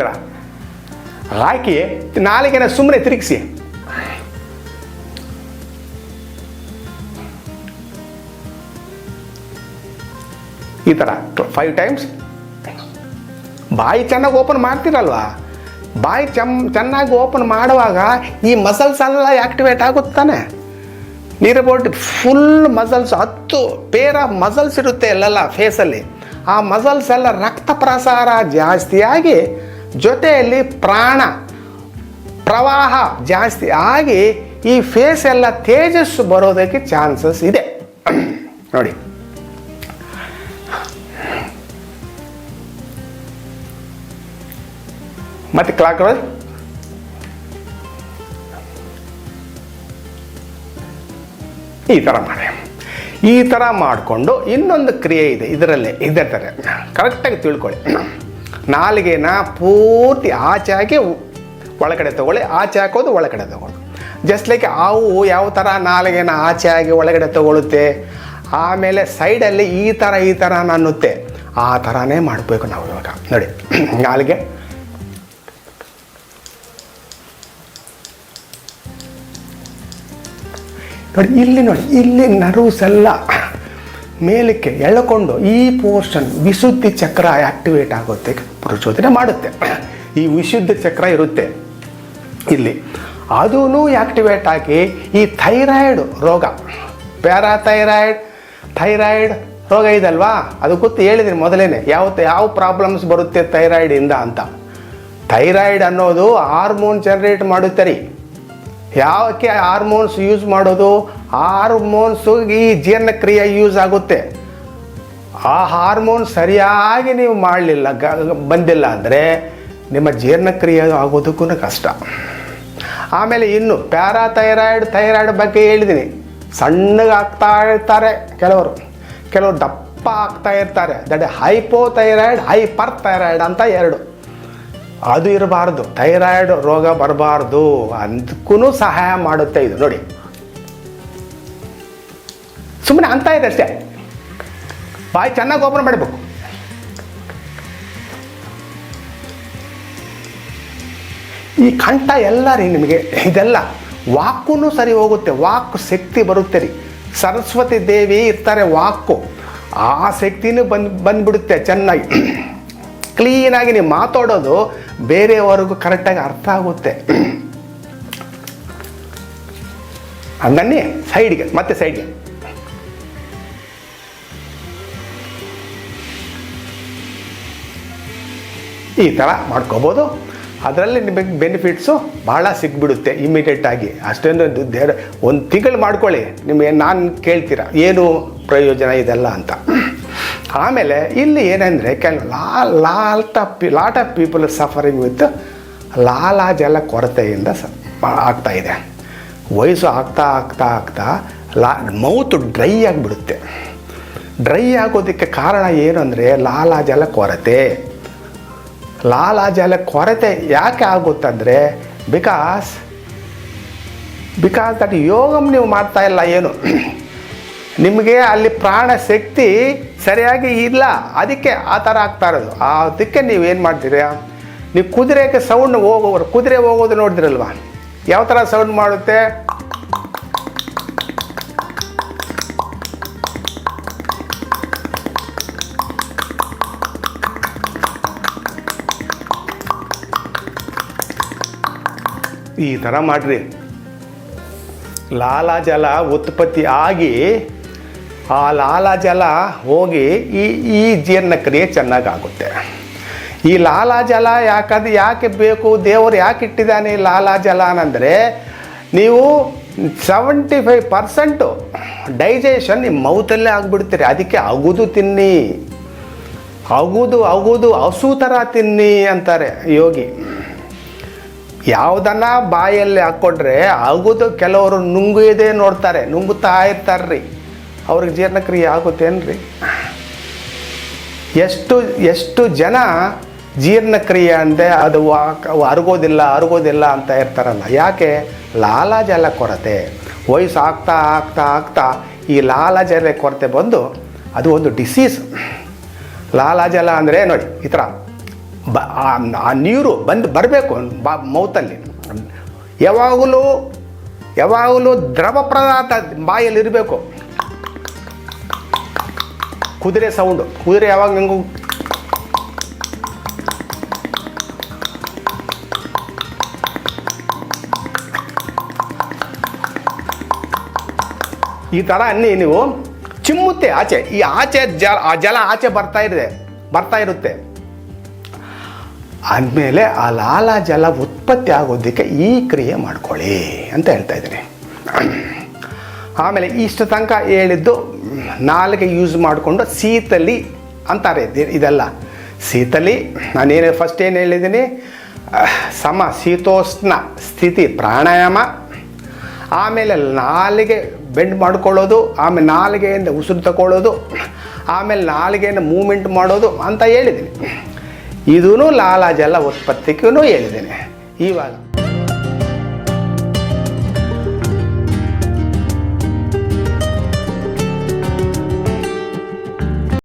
ಥರ ಹಾಕಿ, ನಾಲಿಗೆನ ಸುಮ್ಮನೆ ತಿರುಗಿಸಿ. ಈ ಥರ ಫೈವ್ ಟೈಮ್ಸ್ ಬಾಯಿ ಚೆನ್ನಾಗಿ ಓಪನ್ ಮಾಡ್ತೀರಲ್ವಾ? ಬಾಯಿ ಚಮ್ ಚೆನ್ನಾಗಿ ಓಪನ್ ಮಾಡುವಾಗ ಈ ಮಸಲ್ಸ್ ಎಲ್ಲ ಆ್ಯಕ್ಟಿವೇಟ್ ಆಗುತ್ತಾನೆ ನೀರಬೋಟ್ ಫುಲ್ ಮಸಲ್ಸ್ ಹತ್ತು ಪೇರ್ ಆಫ್ ಮಸಲ್ಸ್ ಇರುತ್ತೆ ಅಲ್ಲೆಲ್ಲ ಫೇಸಲ್ಲಿ ಆ ಮಸಲ್ಸ್ ಎಲ್ಲ ರಕ್ತ ಪ್ರಸಾರ ಜಾಸ್ತಿಯಾಗಿ ಜೊತೆಯಲ್ಲಿ ಪ್ರಾಣ, ಪ್ರವಾಹ ಜಾಸ್ತಿ ಆಗಿ ಈ ಫೇಸ್ ಎಲ್ಲ ತೇಜಸ್ಸು ಬರೋದಕ್ಕೆ ಚಾನ್ಸಸ್ ಇದೆ. ನೋಡಿ. ಮತ್ತೆ ಕ್ಲಾಕ್ ರೋಲ್ ಈ ಥರ ಮಾಡಿ. ಈ ಥರ ಮಾಡಿಕೊಂಡು ಇನ್ನೊಂದು ಕ್ರಿಯೆ ಇದೆ. ಇದರಲ್ಲೇ ಇದೇ ಥರ ಕರೆಕ್ಟಾಗಿ ತಿಳ್ಕೊಳ್ಳಿ. ನಾಲಿಗೆನ ಪೂರ್ತಿ ಆಚೆ ಹಾಕಿ ಒಳಗಡೆ ತಗೊಳ್ಳಿ, ಆಚೆ ಹಾಕೋದು ಒಳಗಡೆ ತಗೊಳ್ಳಿ. ಜಸ್ಟ್ ಲೈಕ್ ಅವು ಯಾವ ಥರ ನಾಲಿಗೆನ ಆಚೆ ಆಗಿ ಒಳಗಡೆ ತಗೊಳುತ್ತೆ ಆಮೇಲೆ ಸೈಡಲ್ಲಿ ಈ ಥರ ಈ ಥರ ಅನ್ನುತ್ತೆ, ಆ ಥರನೇ ಮಾಡಬೇಕು ನಾವು ಇವಾಗ. ನೋಡಿ, ನಾಲಿಗೆ. ನೋಡಿ, ಇಲ್ಲಿ ನೋಡಿ, ಇಲ್ಲಿ ನರ್ವ್ಸ್ ಎಲ್ಲ ಮೇಲಕ್ಕೆ ಎಳ್ಕೊಂಡು ಈ ಪೋರ್ಷನ್ ವಿಶುದ್ಧ ಚಕ್ರ ಆಕ್ಟಿವೇಟ್ ಆಗುತ್ತೆ, ಪ್ರಚೋದನೆ ಮಾಡುತ್ತೆ. ಈ ವಿಶುದ್ಧ ಚಕ್ರ ಇರುತ್ತೆ. ಇಲ್ಲಿ ಅದೂ ಆ್ಯಕ್ಟಿವೇಟ್ ಆಗಿ ಈ ಥೈರಾಯ್ಡ್ ರೋಗ ಪ್ಯಾರಾಥೈರಾಯ್ಡ್ ಥೈರಾಯ್ಡ್ ರೋಗ ಇದಲ್ವಾ? ಅದು ಗೊತ್ತು, ಹೇಳಿದ್ದೀನಿ ಮೊದಲೇ ಯಾವ ಯಾವ ಪ್ರಾಬ್ಲಮ್ಸ್ ಬರುತ್ತೆ ಥೈರಾಯ್ಡಿಂದ ಅಂತ. ಥೈರಾಯ್ಡ್ ಅನ್ನೋದು ಹಾರ್ಮೋನ್ ಜನರೇಟ್ ಮಾಡುತ್ತೆ ರೀ. ಯಾವಕ್ಕೆ ಹಾರ್ಮೋನ್ಸ್ ಯೂಸ್ ಮಾಡೋದು? ಹಾರ್ಮೋನ್ಸು ಈ ಜೀರ್ಣಕ್ರಿಯೆ ಯೂಸ್ ಆಗುತ್ತೆ. ಆ ಹಾರ್ಮೋನ್ ಸರಿಯಾಗಿ ನೀವು ಮಾಡಲಿಲ್ಲ, ಗ, ಬಂದಿಲ್ಲ ಅಂದರೆ ನಿಮ್ಮ ಜೀರ್ಣಕ್ರಿಯೆ ಆಗೋದಕ್ಕೂ ಕಷ್ಟ. ಆಮೇಲೆ ಇನ್ನು ಪ್ಯಾರಾಥೈರಾಯ್ಡ್, ಥೈರಾಯ್ಡ್ ಬಗ್ಗೆ ಹೇಳಿದ್ದೀನಿ ಸಣ್ಣಗೆ ಆಗ್ತಾ ಇರ್ತಾರೆ ಕೆಲವರು. ಕೆಲವರು ದಪ್ಪ ಆಗ್ತಾ ಇರ್ತಾರೆ. ದಟ್ ಹೈಪೋಥೈರಾಯ್ಡ್ ಹೈಪರ್ ಥೈರಾಯ್ಡ್ ಅಂತ ಎರಡು. ಅದು ಇರಬಾರ್ದು. ಥೈರಾಯ್ಡ್ ರೋಗ ಬರಬಾರ್ದು. ಅದಕ್ಕೂ ಸಹಾಯ ಮಾಡುತ್ತೆ ಇದು ನೋಡಿ. ಸುಮ್ಮನೆ ಅಂತ ಇದೆ ಅಷ್ಟೇ. ಬಾಯಿ ಚೆನ್ನಾಗಿ ಓಪನ್ ಮಾಡಬೇಕು. ಈ ಕಂಠ ಎಲ್ಲ ರೀ ನಿಮಗೆ? ಇದೆಲ್ಲ ವಾಕೂ ಸರಿ ಹೋಗುತ್ತೆ, ವಾಕ್ ಶಕ್ತಿ ಬರುತ್ತೆ ರೀ. ಸರಸ್ವತಿ ದೇವಿ ಇರ್ತಾರೆ ವಾಕು. ಆ ಶಕ್ತಿನೂ ಬಂದು, ಬಂದ್ಬಿಡುತ್ತೆ ಚೆನ್ನಾಗಿ. ಕ್ಲೀನಾಗಿ ನೀವು ಮಾತಾಡೋದು ಬೇರೆಯವರೆಗೂ ಕರೆಕ್ಟಾಗಿ ಅರ್ಥ ಆಗುತ್ತೆ. ಹಂಗನ್ನಿ ಸೈಡ್ಗೆ ಮತ್ತೆ ಸೈಡ್ಗೆ ಈ ಥರ ಮಾಡ್ಕೋಬೋದು. ಅದರಲ್ಲಿ ನಿಮಗೆ ಬೆನಿಫಿಟ್ಸು ಭಾಳ ಸಿಗ್ಬಿಡುತ್ತೆ ಇಮಿಡಿಯೇಟಾಗಿ ಅಷ್ಟೊಂದು ದೇರ ಒಂದು ತಿಂಗಳು ಮಾಡ್ಕೊಳ್ಳಿ. ನಿಮಗೆ ನಾನು ಕೇಳ್ತೀರ, ಏನು ಪ್ರಯೋಜನ ಇದೆಲ್ಲ ಅಂತ. ಆಮೇಲೆ ಇಲ್ಲಿ ಏನಂದರೆ ಕೆಲವು ಲಾ lot of P, lot of people suffering with ಲಾಲಾಜಲ ಕೊರತೆಯಿಂದ ಸ, ಆಗ್ತಾ ಇದೆ. ವಯಸ್ಸು ಆಗ್ತಾ ಆಗ್ತಾ ಆಗ್ತಾ ಲಾ ಮೌತು ಡ್ರೈ ಆಗಿಬಿಡುತ್ತೆ. ಡ್ರೈ ಆಗೋದಕ್ಕೆ ಕಾರಣ ಏನು ಅಂದರೆ ಲಾಲಾಜಲ ಕೊರತೆ. ಲಾಲಾಜಲ ಕೊರತೆ ಯಾಕೆ ಆಗುತ್ತಂದರೆ ಬಿಕಾಸ್ ಬಿಕಾಸ್ ದಟ್ ಯೋಗಮ್ ನೀವು ಮಾಡ್ತಾ ಇಲ್ಲ ಏನು? ನಿಮಗೆ ಅಲ್ಲಿ ಪ್ರಾಣ ಶಕ್ತಿ ಸರಿಯಾಗಿ ಇಲ್ಲ. ಅದಕ್ಕೆ ಆ ಥರ ಆಗ್ತಾ ಇರೋದು. ಅದಕ್ಕೆ ನೀವು ಏನು ಮಾಡ್ತೀರಾ? ನೀವು ಕುದುರೆಗೆ ಸೌಂಡ್ ಹೋಗೋರು ಕುದುರೆ ಹೋಗೋದು ನೋಡಿದ್ರಲ್ವಾ? ಯಾವ ಥರ ಸೌಂಡ್ ಮಾಡುತ್ತೆ? ಈ ಥರ ಮಾಡಿರಿ. ಲಾಲಾಜಲ ಉತ್ಪತ್ತಿ ಆಗಿ ಆ ಲಾಲಾಜಲ ಹೋಗಿ ಈ ಈ ಜೀರ್ಣಕ್ರಿಯೆ ಚೆನ್ನಾಗಾಗುತ್ತೆ. ಈ ಲಾಲಾಜಲ ಯಾಕಂದ್ರೆ ಯಾಕೆ ಬೇಕು, ದೇವರು ಯಾಕೆ ಇಟ್ಟಿದ್ದಾನೆ ಲಾಲಾ ಲಾಲಾಜಲ ಅಂದರೆ ನೀವು ಸೆವೆಂಟಿ ಫೈವ್ ಪರ್ಸೆಂಟು ಡೈಜೆಷನ್ ನಿಮ್ಮ ಮೌತಲ್ಲೇ ಆಗಿಬಿಡ್ತೀರಿ. ಅದಕ್ಕೆ ಅಗುದು ತಿನ್ನಿ. ಅಗುದು ಅಗುದು, ಹಸು ಥರ ತಿನ್ನಿ ಅಂತಾರೆ ಯೋಗಿ. ಯಾವುದನ್ನ ಬಾಯಲ್ಲಿ ಹಾಕ್ಕೊಂಡ್ರೆ ಆಗೋದು ಕೆಲವರು ನುಂಗುವುದೇ ನೋಡ್ತಾರೆ, ನುಂಗುತ್ತಾ ಇರ್ತಾರ್ರಿ. ಅವ್ರಿಗೆ ಜೀರ್ಣಕ್ರಿಯೆ ಆಗುತ್ತೇನ್ರಿ? ಎಷ್ಟು ಎಷ್ಟು ಜನ ಜೀರ್ಣಕ್ರಿಯೆ ಅಂದರೆ ಅದು ಅರಗೋದಿಲ್ಲ ಅರಗೋದಿಲ್ಲ ಅಂತ ಇರ್ತಾರಲ್ಲ, ಯಾಕೆ? ಲಾಲಾಜಲ ಕೊರತೆ. ವಯಸ್ಸು ಆಗ್ತಾ ಆಗ್ತಾ ಆಗ್ತಾ ಈ ಲಾಲಾಜಲ ಕೊರತೆ ಬಂದು ಅದು ಒಂದು ಡಿಸೀಸ್ ಲಾಲಾಜಲ ಅಂದರೆ ನೋಡಿ, ಈ ಥರ. ಬ, ಆ- ನೀರು ಬಂದು ಬರಬೇಕು ಬಾ, ಮೌತಲ್ಲಿ. ಯಾವಾಗಲೂ ಯಾವಾಗಲೂ ದ್ರವ ಪದಾರ್ಥ ಬಾಯಲ್ಲಿ ಇರಬೇಕು. ಕುದುರೆ ಸೌಂಡು ಕುದುರೆ ಯಾವಾಗ ನಂಗೂ ಈ ಥರ ಅನ್ನಿ ನೀವು ಚಿಮ್ಮುತ್ತೆ ಆಚೆ. ಈ ಆಚೆ ಜಲ ಆ ಜಲ ಆಚೆ ಬರ್ತಾ ಇದೆ, ಬರ್ತಾ ಇರುತ್ತೆ. ಅಂದಮೇಲೆ ಆ ಲಾಲಾಜಲ ಉತ್ಪತ್ತಿ ಆಗೋದಕ್ಕೆ ಈ ಕ್ರಿಯೆ ಮಾಡ್ಕೊಳ್ಳಿ ಅಂತ ಹೇಳ್ತಾ ಇದ್ದೀನಿ. ಆಮೇಲೆ ಇಷ್ಟು ತನಕ ಹೇಳಿದ್ದು ನಾಲ್ಗೆ ಯೂಸ್ ಮಾಡಿಕೊಂಡು ಸೀತಲಿ ಅಂತಾರೆ. ಇದ್- ಇದೆಲ್ಲ. ಸೀತಲಿ ನಾನೇನು ಫಸ್ಟ್ ಏನು ಹೇಳಿದ್ದೀನಿ? ಸಮ, ಶೀತೋಷ್ಣ, ಸ್ಥಿತಿ, ಪ್ರಾಣಾಯಾಮ. ಆಮೇಲೆ ನಾಲಿಗೆ ಬೆಂಡ್ ಮಾಡ್ಕೊಳ್ಳೋದು, ಆಮೇಲೆ ನಾಲಿಗೆಯಿಂದ ಉಸಿರು ತಗೊಳ್ಳೋದು ಆಮೇಲೆ ನಾಲಿಗೆಯನ್ನು ಮೂಮೆಂಟ್ ಮಾಡೋದು ಅಂತ ಹೇಳಿದ್ದೀನಿ. ಇದೂ ಲಾಲಾಜಲ ಉತ್ಪತ್ತಿಗೂ ಹೇಳಿದ್ದೇನೆ. ಇವಾಗ